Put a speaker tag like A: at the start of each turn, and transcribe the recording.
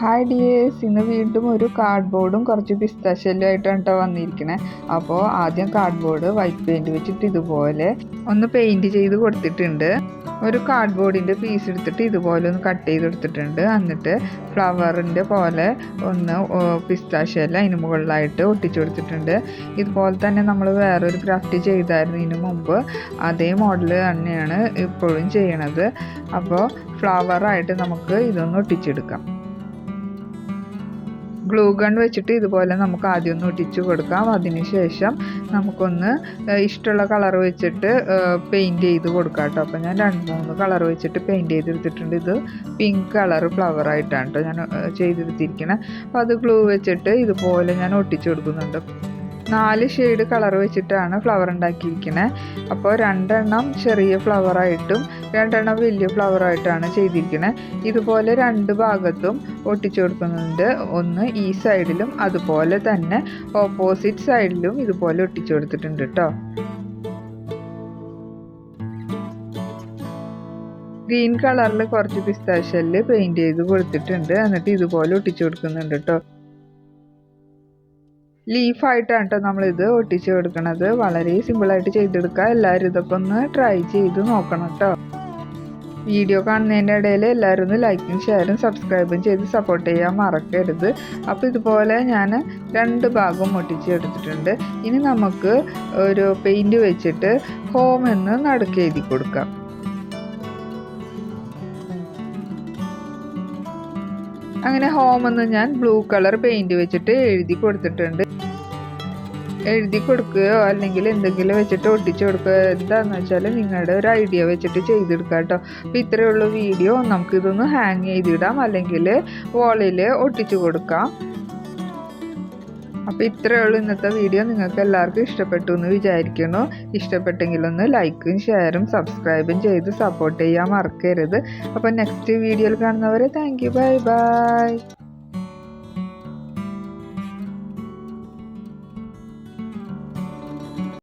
A: Hi dears ഇന്ന് വീണ്ടും ഒരു കാർഡ് ബോർഡും കുറച്ച് പിസ്താശല്യം ആയിട്ടാണ് കേട്ടോ വന്നിരിക്കുന്നത് അപ്പോൾ ആദ്യം കാർഡ് ബോർഡ് വൈറ്റ് പെയിന്റ് വെച്ചിട്ട് ഇതുപോലെ ഒന്ന് പെയിന്റ് ചെയ്ത് കൊടുത്തിട്ടുണ്ട്. ഒരു കാർഡ് ബോർഡിന്റെ പീസ് എടുത്തിട്ട് ഇതുപോലെ ഒന്ന് കട്ട് ചെയ്തെടുത്തിട്ടുണ്ട് എന്നിട്ട് ഫ്ലവറിന്റെ പോലെ ഒന്ന് പിസ്താശല്ല അതിന് മുകളിലായിട്ട് ഒട്ടിച്ചു കൊടുത്തിട്ടുണ്ട്. ഇതുപോലെ തന്നെ നമ്മൾ വേറൊരു ക്രാഫ്റ്റ് ചെയ്തായിരുന്നു ഇതിനു മുമ്പ്. അതേ മോഡൽ തന്നെയാണ് ഇപ്പോഴും ചെയ്യണത്. അപ്പോൾ ഫ്ലവറായിട്ട് നമുക്ക് ഇതൊന്ന് ഒട്ടിച്ചെടുക്കാം. ഗ്ലൂ ഗൺ വെച്ചിട്ട് ഇതുപോലെ നമുക്ക് ആദ്യം ഒന്ന് ഒട്ടിച്ച് കൊടുക്കാം. അതിനുശേഷം നമുക്കൊന്ന് ഇഷ്ടമുള്ള കളർ വെച്ചിട്ട് പെയിന്റ് ചെയ്ത് കൊടുക്കാം കേട്ടോ. അപ്പോൾ ഞാൻ രണ്ട് മൂന്ന് കളർ വെച്ചിട്ട് പെയിന്റ് ചെയ്തെടുത്തിട്ടുണ്ട്. ഇത് പിങ്ക് കളർ ഫ്ലവർ ആയിട്ടാണ് കേട്ടോ ഞാൻ ചെയ്തെടുത്തിരിക്കുന്നത് അപ്പോൾ അത് ഗ്ലൂ വെച്ചിട്ട് ഇതുപോലെ ഞാൻ ഒട്ടിച്ച് കൊടുക്കുന്നുണ്ട്. നാല് ഷെയ്ഡ് കളർ വെച്ചിട്ടാണ് ഫ്ലവർ ഉണ്ടാക്കിയിരിക്കുന്നത് അപ്പോൾ രണ്ടെണ്ണം ചെറിയ ഫ്ലവറായിട്ടും രണ്ടെണ്ണം വലിയ ഫ്ലവറായിട്ടാണ് ചെയ്തിരിക്കുന്നത് ഇതുപോലെ രണ്ട് ഭാഗത്തും ഒട്ടിച്ചു കൊടുക്കുന്നുണ്ട്. ഒന്ന് ഈ സൈഡിലും അതുപോലെ തന്നെ ഓപ്പോസിറ്റ് സൈഡിലും ഇതുപോലെ ഒട്ടിച്ചു കൊടുത്തിട്ടുണ്ട് കേട്ടോ ഗ്രീൻ കളറിൽ കുറച്ച് പിസ്താശല്ല് പെയിന്റ് ചെയ്ത് കൊടുത്തിട്ടുണ്ട്. എന്നിട്ട് ഇതുപോലെ ഒട്ടിച്ചു കൊടുക്കുന്നുണ്ട് കേട്ടോ ലീഫായിട്ടാണ് കേട്ടോ നമ്മളിത് ഒട്ടിച്ച് കൊടുക്കണത്. വളരെ സിമ്പിളായിട്ട് ചെയ്തെടുക്കുക എല്ലാവരും ഇതൊക്കെ ഒന്ന് ട്രൈ ചെയ്ത് നോക്കണം കേട്ടോ വീഡിയോ കാണുന്നതിന്റെ ഇടയിൽ എല്ലാവരും ഒന്ന് ലൈക്കും ഷെയറും സബ്സ്ക്രൈബും ചെയ്ത് സപ്പോർട്ട് ചെയ്യാൻ മറക്കരുത്. അപ്പോൾ ഇതുപോലെ ഞാൻ രണ്ട് ഭാഗം ഒട്ടിച്ച് എടുത്തിട്ടുണ്ട്. ഇനി നമുക്ക് ഒരു പെയിന്റ് വെച്ചിട്ട് ഹോം എന്ന് നടുക്ക് എഴുതി കൊടുക്കാം. അങ്ങനെ ഹോം എന്ന് ഞാൻ ബ്ലൂ കളർ പെയിന്റ് വെച്ചിട്ട് എഴുതി കൊടുത്തിട്ടുണ്ട്. എഴുതി കൊടുക്കുകയോ അല്ലെങ്കിൽ എന്തെങ്കിലും വെച്ചിട്ട് ഒട്ടിച്ചു കൊടുക്കുകയോ എന്താണെന്ന് വെച്ചാൽ നിങ്ങളുടെ ഒരു ഐഡിയ വെച്ചിട്ട് ചെയ്തെടുക്കുക കേട്ടോ. അപ്പോൾ ഇത്രയേ ഉള്ളൂ വീഡിയോ. നമുക്കിതൊന്ന് ഹാങ് ചെയ്തിടാം അല്ലെങ്കിൽ വോളിൽ ഒട്ടിച്ചു കൊടുക്കാം. അപ്പോൾ ഇത്രയേ ഉള്ളൂ ഇന്നത്തെ വീഡിയോ. നിങ്ങൾക്ക് എല്ലാവർക്കും ഇഷ്ടപ്പെട്ടു എന്ന് വിചാരിക്കുന്നു. ഇഷ്ടപ്പെട്ടെങ്കിലൊന്ന് ലൈക്കും ഷെയറും സബ്സ്ക്രൈബും ചെയ്ത് സപ്പോർട്ട് ചെയ്യാൻ മറക്കരുത്. അപ്പോൾ നെക്സ്റ്റ് വീഡിയോയിൽ കാണുന്നവരെ താങ്ക് യു ബൈ ബൈ